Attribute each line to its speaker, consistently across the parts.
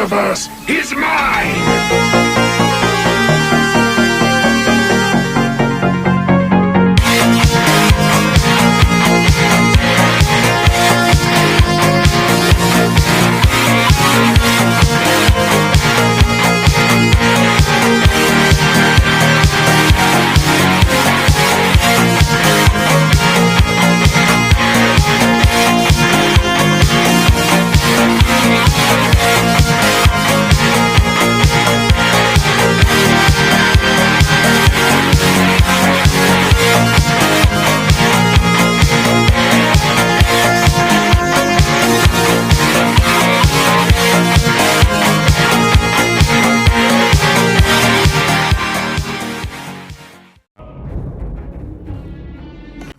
Speaker 1: universe is mine!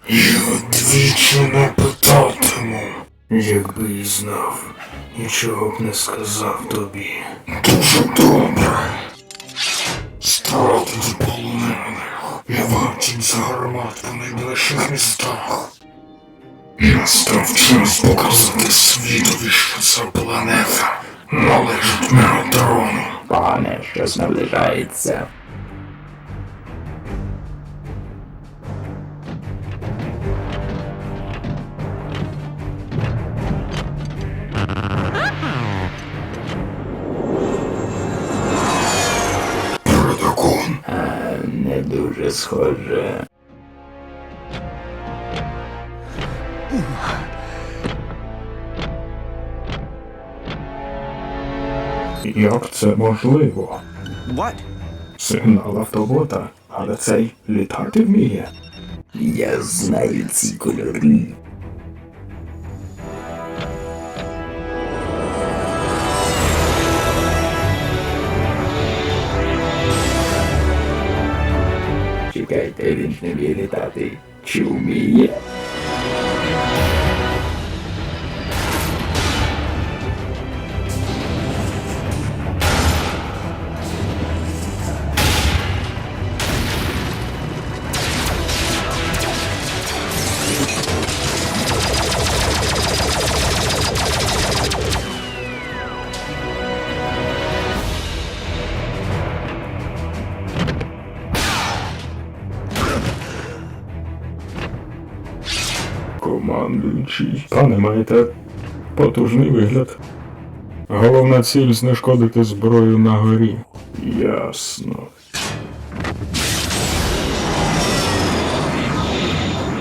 Speaker 2: Я двічі не питатиму, якби і знав, нічого б не сказав тобі. Дуже добре. Стратить полонених вартім за гармат по найближчих містах. Настав час показати світові, що ця планета належить Мегатерону.
Speaker 3: Пане, щось наближається. Дуже схоже.
Speaker 2: як це можливо?
Speaker 4: What?
Speaker 2: Сигнал автобота, але цей літати вміє.
Speaker 3: Я знаю ці кольори. Чекайте, він не вміє літати. Чи вміє?
Speaker 2: Командуючий. Пане, маєте потужний вигляд. Головна ціль знешкодити зброю на горі. Ясно.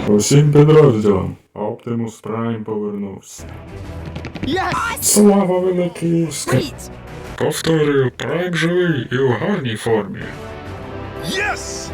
Speaker 2: Усім підрозділам. Оптимус Прайм повернувся. Слава.
Speaker 4: Wait!
Speaker 2: Повторюю, Прайм живий і у гарній формі.
Speaker 4: Yes!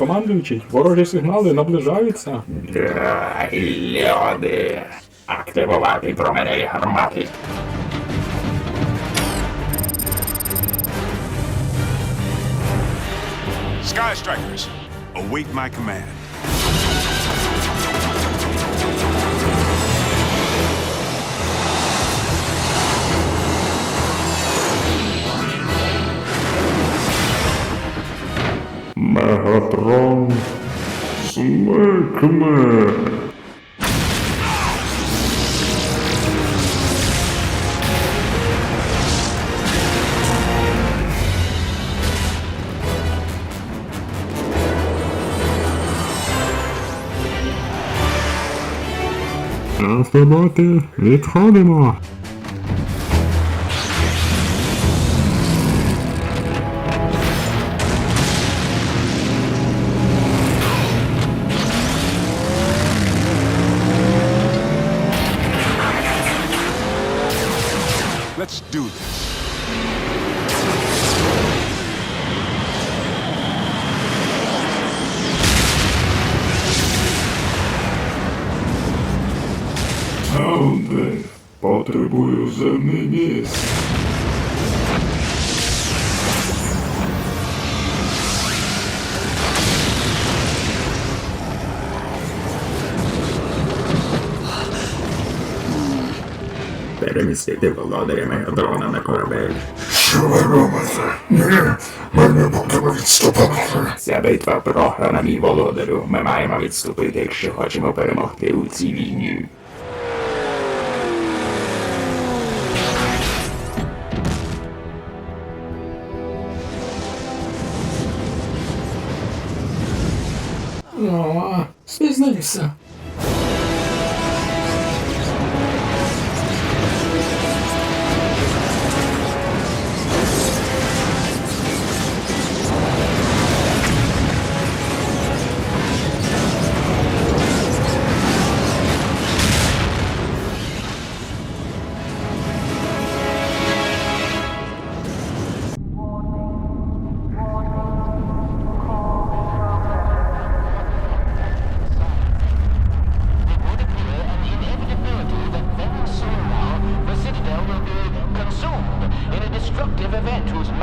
Speaker 2: Командуючий, ворожі сигнали наближаються.
Speaker 3: Люди! Активувати променеві гармати.
Speaker 5: Sky Strikers, await my command.
Speaker 2: Гатронг смикне.
Speaker 6: Автоботи, відходимо!
Speaker 5: do this.
Speaker 6: Hounde, potrzebuję.
Speaker 3: Перемістити володаря мегадрона на корабель.
Speaker 2: Що ви робите? Ні, ми не будемо відступати.
Speaker 3: Ця битва програна, мій володарю. Ми маємо відступити, якщо хочемо перемогти у цій війні.
Speaker 2: О, спізнився.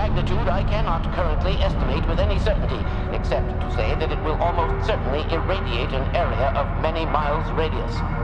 Speaker 7: Magnitude I cannot currently estimate with any certainty, except to say that it will almost certainly irradiate an area of many miles radius.